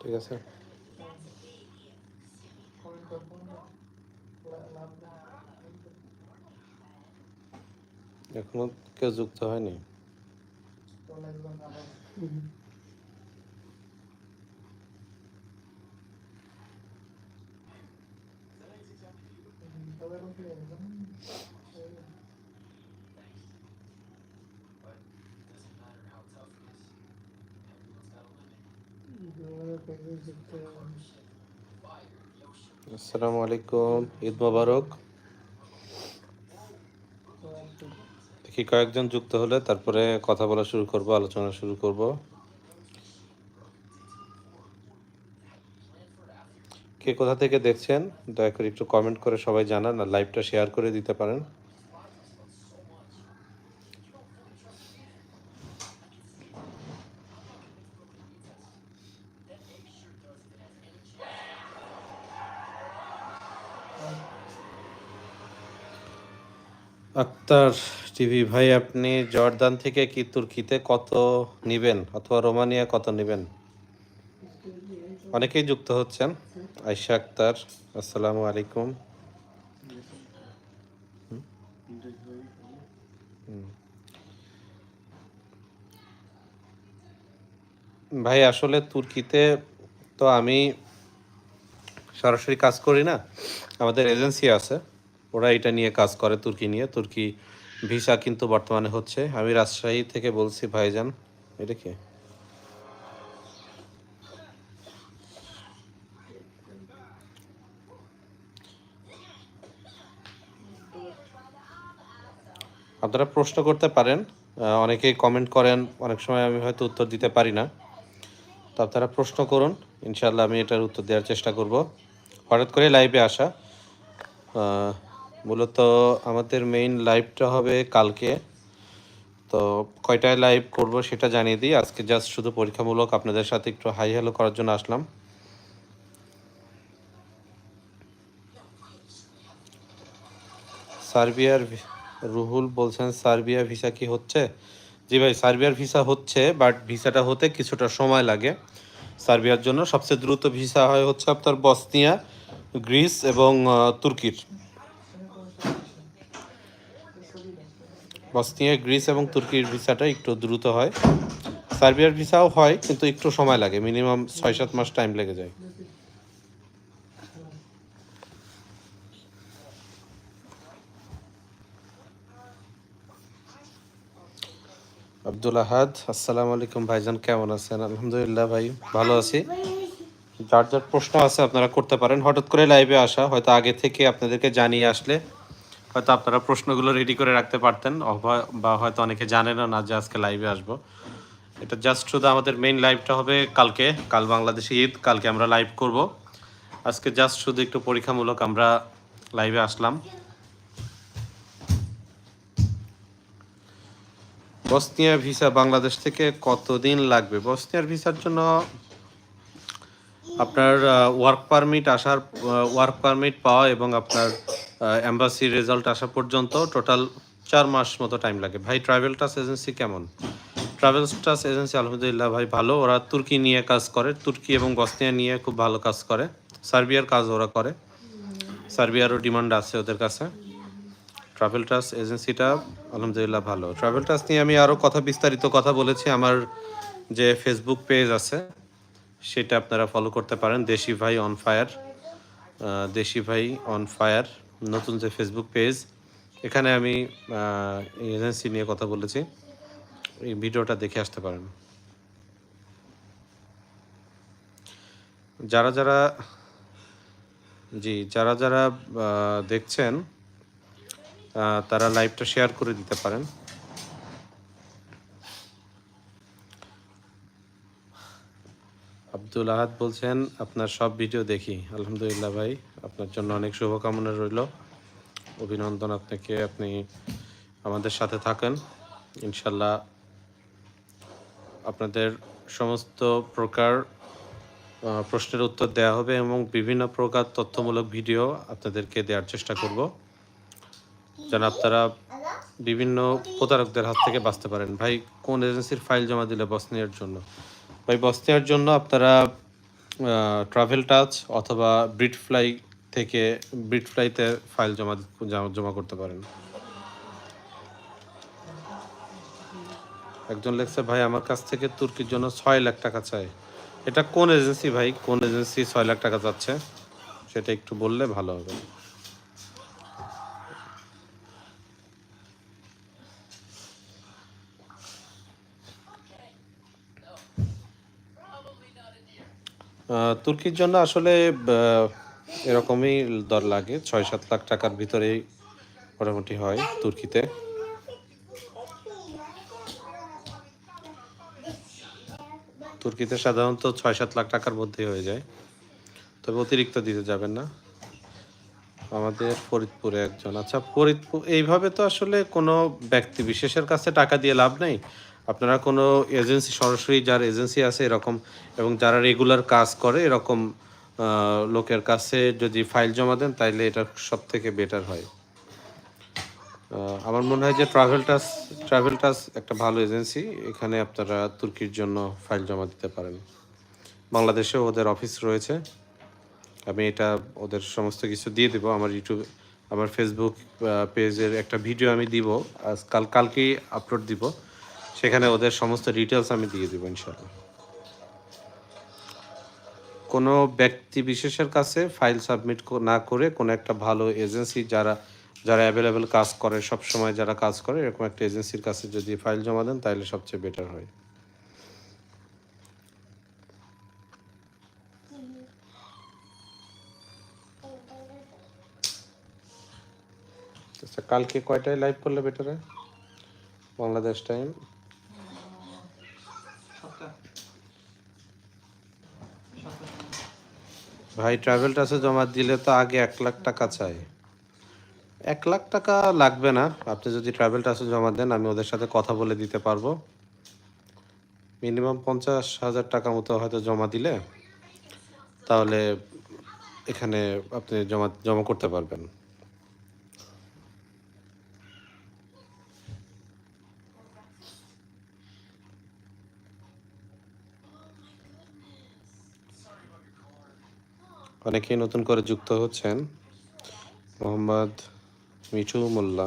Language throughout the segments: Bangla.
ঠিক আছে। এখনও কেউ যুক্ত হয়নি? আসসালামু আলাইকুম, ঈদ মোবারক। দেখি কয়েকজন যুক্ত হলে তারপরে কথা বলা শুরু করব, আলোচনা শুরু করব। কে কোথা থেকে দেখছেন, দয়া করে একটু কমেন্ট করে সবাই জানান আর লাইভটা শেয়ার করে দিতে পারেন। আক্তার টিভি, ভাই, আপনি জর্দান থেকে কি তুর্কিতে কত নিবেন অথবা রোমানিয়া কত নেবেন? অনেকেই যুক্ত হচ্ছেন। আয়শা আক্তার, আসসালামু আলাইকুম। ভাই, আসলে তুর্কিতে তো আমি সরাসরি কাজ করি না। আমাদের এজেন্সি আছে। ওরা এটা নিয়ে কাজ করে তুর্কি নিয়ে। তুর্কি ভিসা কিন্তু বর্তমানে হচ্ছে। আমি রাজশাহী থেকে বলছি, ভাইজান, এটা কি? আপনারা প্রশ্ন করতে পারেন। অনেকেই কমেন্ট করেন, অনেক সময় আমি হয়তো উত্তর দিতে পারি না। তো আপনারা প্রশ্ন করুন ইনশাল্লাহ আমি এটার উত্তর দেওয়ার চেষ্টা করব। হঠাৎ করে লাইভে আসা। মূলত আমাদের মেইন লাইভটা হবে কালকে। তো কয়টায় লাইভ করব সেটা জানিয়ে দিই। আজকে জাস্ট শুধু পরীক্ষামূলক, আপনাদের সাথে একটু হাই হ্যালো করার জন্য আসলাম। সার্বিয়ার রুহুল বলছেন, সার্বিয়া ভিসা কি হচ্ছে? জি ভাই, সার্বিয়ার ভিসা হচ্ছে বাট ভিসাটা হতে কিছুটা সময় লাগে। সার্বিয়ার জন্য সবচেয়ে দ্রুত ভিসা হয় হচ্ছে আপনার বসনিয়া, গ্রিস এবং তুর্কির। বসনিয়া, গ্রিস এবং তুর্কির ভিসাটা একটু দ্রুত হয়। সার্বিয়ার ভিসাও হয়, কিন্তু একটু সময় লাগে। মিনিমাম ছয় সাত মাস টাইম লেগে যায়। আব্দুল আহাদ, আসসালামু আলাইকুম ভাইজান, কেমন আছেন? আলহামদুলিল্লাহ ভাই, ভালো আছি। যার যার প্রশ্ন আছে আপনারা করতে পারেন। হঠাৎ করে লাইভে আসা, হয়তো আগে থেকে আপনাদেরকে জানিয়ে আসলে হয়তো আপনারা প্রশ্নগুলো রেডি করে রাখতে পারতেন বা হয়তো অনেকে জানেনও না যে আজকে লাইভে আসব। এটা জাস্ট শুধু আমাদের মেইন লাইভটা হবে কালকে, কাল বাংলাদেশে ঈদ, কালকে আমরা লাইভ করব। আজকে জাস্ট শুধু একটু পরীক্ষামূলক আমরা লাইভে আসলাম। বসনিয়া ভিসা বাংলাদেশ থেকে কতদিন লাগবে? বসনিয়ার ভিসার জন্য আপনার ওয়ার্ক পারমিট আসার ওয়ার্ক পারমিট পাওয়া এবং আপনার এম্বাসি রেজাল্ট আসা পর্যন্ত টোটাল চার মাস মতো টাইম লাগে। ভাই ট্রাভেল টাস এজেন্সি কেমন? ট্রাভেল টাস এজেন্সি আলহামদুলিল্লাহ ভাই, ভালো। ওরা তুর্কি নিয়ে কাজ করে। তুর্কি এবং বসনিয়া নিয়ে খুব ভালো কাজ করে। সার্বিয়ার কাজ ওরা করে। সার্বিয়ারও ডিমান্ড আছে ওদের কাছে। ট্রাভেল টাস এজেন্সিটা আলহামদুলিল্লাহ ভালো। ট্রাভেল টাস নিয়ে আমি আরও কথা, বিস্তারিত কথা বলেছি। আমার যে ফেসবুক পেজ আছে, সেটা আপনারা ফলো করতে পারেন। দেশি ভাই অন ফায়ার দেশি ভাই অন ফায়ার নতুন যে ফেসবুক পেজ এখানে আমি এজেন্সি নিয়ে কথা বলেছি। এই ভিডিওটা দেখে আসতে পারেন। যারা যারা, জি, যারা যারা দেখছেন তারা লাইভটা শেয়ার করে দিতে পারেন। আব্দুল আহাদ বলছেন, আপনার সব ভিডিও দেখি। আলহামদুলিল্লাহ ভাই, আপনার জন্য অনেক শুভকামনা রইল। অভিনন্দন আপনাকে, আপনি আমাদের সাথে থাকেন। ইনশাল্লাহ আপনাদের সমস্ত প্রকার প্রশ্নের উত্তর দেওয়া হবে এবং বিভিন্ন প্রকার তথ্যমূলক ভিডিও আপনাদেরকে দেওয়ার চেষ্টা করব। যেন আপনারা বিভিন্ন প্রতারকদের হাত থেকে বাঁচতে পারেন। ভাই, কোন এজেন্সির ফাইল জমা দিলে বসনিয়ার জন্য? ভাই বসনিয়ার জন্য আপনারা ট্রাভেল টাচ অথবা ব্রিড ফ্লাই থেকে ব্রিড ফ্লাইতে ফাইল জমা, জমা- করতে পারেন। একজন লেখছে, ভাই, আমার কাছ থেকে তুর্কির জন্য ছয় লাখ টাকা চাই। এটা কোন এজেন্সি ভাই? কোন এজেন্সি ছয় লাখ টাকা যাচ্ছে সেটা একটু বললে ভালো হবে। তুর্কির জন্য আসলে এরকমই দর লাগে। ছয় সাত লাখ টাকার ভিতরেই মোটামুটি হয় তুর্কিতে। তুর্কিতে সাধারণত ছয় সাত লাখ টাকার মধ্যেই হয়ে যায়। তবে অতিরিক্ত দিতে যাবেন না। আমাদের ফরিদপুরে একজন। আচ্ছা ফরিদপুর এইভাবে তো আসলে কোনো ব্যক্তি বিশেষের কাছে টাকা দিয়ে লাভ নেই। আপনারা কোনো এজেন্সি, সরাসরি যার এজেন্সি আছে এরকম, এবং যারা রেগুলার কাজ করে, এরকম লোকের কাছে যদি ফাইল জমা দেন, তাইলে এটা সব থেকে বেটার হয় আমার মনে হয় যে ট্রাভেল টাস ট্রাভেল টাস একটা ভালো এজেন্সি। এখানে আপনারা তুর্কির জন্য ফাইল জমা দিতে পারেন। বাংলাদেশেও ওদের অফিস রয়েছে। আমি এটা ওদের সমস্ত কিছু দিয়ে দেবো। আমার ইউটিউব আমার ফেসবুক পেজের একটা ভিডিও আমি দিব। আজ কাল, কালকেই আপলোড দিব। সেখানে ওদের সমস্ত ডিটেলস আমি দিয়ে দেবো ইনশাল্লাহ কোনো ব্যক্তি বিশেষের কাছে ফাইল সাবমিট না করে কোনো একটা ভালো এজেন্সি যারা যারা অ্যাভেলেবেল কাজ করে সব সময় যারা কাজ করে, এরকম একটা এজেন্সির কাছে যদি ফাইল জমা দেন, তাহলে সবচেয়ে বেটার হয়। আচ্ছা কালকে কয়টায় লাইভ করলে বেটার হয়? বাংলাদেশ টাইম ভাই ট্রাভেল টাসে জমা দিলে তো আগে এক লাখ টাকা চাই। এক লাখ টাকা লাগবে না। আপনি যদি ট্রাভেল টাসে জমা দেন, আমি ওদের সাথে কথা বলে দিতে পারব। মিনিমাম পঞ্চাশ হাজার টাকা মতো হয়তো জমা দিলে, তাহলে এখানে আপনি জমা জমা করতে পারবেন। অনেকেই নতুন করে যুক্ত হচ্ছেন। মোহাম্মদ মিঠু মোল্লা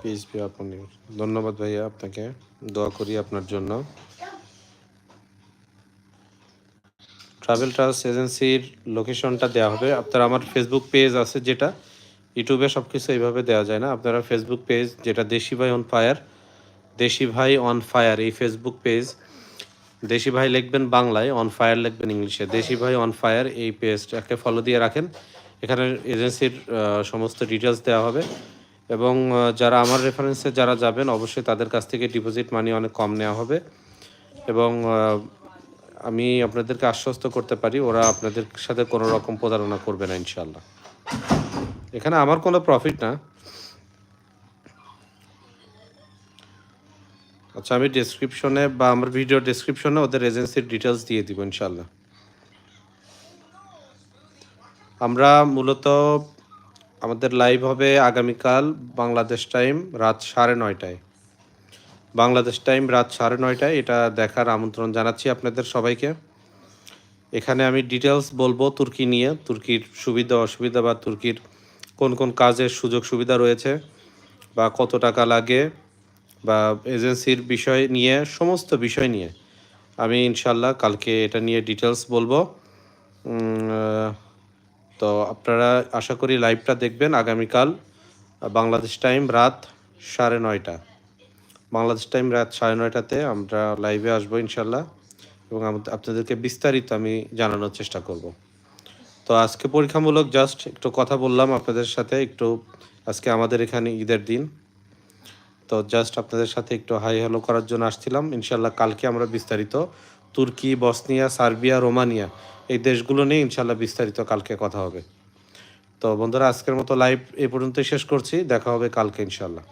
পিস বি আপনি। ধন্যবাদ ভাইয়া আপনাকে। দোয়া করি আপনার জন্য। ট্রাভেল ট্রাভেলস এজেন্সির লোকেশনটা দেওয়া হবে। আপনার আমার ফেসবুক পেজ আছে যেটা। ইউটিউবে সব কিছু এইভাবে দেওয়া যায় না। আপনারা ফেসবুক পেজ যেটা দেশি ভাই on fire Desi Bhai on fire এই ফেসবুক পেজ দেশি ভাই লিখবেন বাংলায় অন ফায়ার লিখবেন ইংলিশে। দেশি ভাই অন ফায়ার এই পেজটাকে ফলো দিয়ে রাখেন। এখানে এজেন্সির সমস্ত ডিটেলস দেওয়া হবে। এবং যারা আমার রেফারেন্সে যারা যাবেন, অবশ্যই তাদের কাছ থেকে ডিপোজিট মানি অনেক কম নেওয়া হবে। এবং আমি আপনাদেরকে আশ্বস্ত করতে পারি, ওরা আপনাদের সাথে কোনো রকম প্রতারণা করবে না ইনশাল্লাহ এখানে আমার কোনো প্রফিট না। আচ্ছা আমি ডেসক্রিপশনে বা আমার ভিডিও ডেসক্রিপশনে ওদের এজেন্সির ডিটেলস দিয়ে দিব ইনশাল্লাহ আমরা মূলত আমাদের লাইভ হবে আগামীকাল বাংলাদেশ টাইম রাত সাড়ে নয়টায়। বাংলাদেশ টাইম রাত সাড়ে নয়টায়, এটা দেখার আমন্ত্রণ জানাচ্ছি আপনাদের সবাইকে। এখানে আমি ডিটেলস বলব তুর্কি নিয়ে, তুর্কির সুবিধা, অসুবিধা বা তুর্কির কোন কোন কাজের সুযোগ সুবিধা রয়েছে বা কত টাকা লাগে বা এজেন্সির বিষয় নিয়ে, সমস্ত বিষয় নিয়ে আমি ইনশাল্লাহ কালকে এটা নিয়ে ডিটেলস বলব। তো আপনারা আশা করি লাইভটা দেখবেন আগামীকাল বাংলাদেশ টাইম রাত সাড়ে নয়টা। বাংলাদেশ টাইম রাত সাড়ে নয়টাতে আমরা লাইভে আসব ইনশাল্লাহ এবং আপনাদেরকে বিস্তারিত আমি জানানোর চেষ্টা করব। তো আজকে পরীক্ষামূলক জাস্ট একটু কথা বললাম আপনাদের সাথে, একটু আজকে আমাদের এখানে ঈদের দিন। তো জাস্ট আপনাদের সাথে একটু হাই হ্যালো করার জন্য আসছিলাম। ইনশাল্লাহ কালকে আমরা বিস্তারিত তুর্কি, বসনিয়া, সার্বিয়া, রোমানিয়া এই দেশগুলো নিয়ে ইনশাল্লাহ বিস্তারিত কালকে কথা হবে। তো বন্ধুরা, আজকের মতো লাইভ এ পর্যন্তই শেষ করছি। দেখা হবে কালকে ইনশাল্লাহ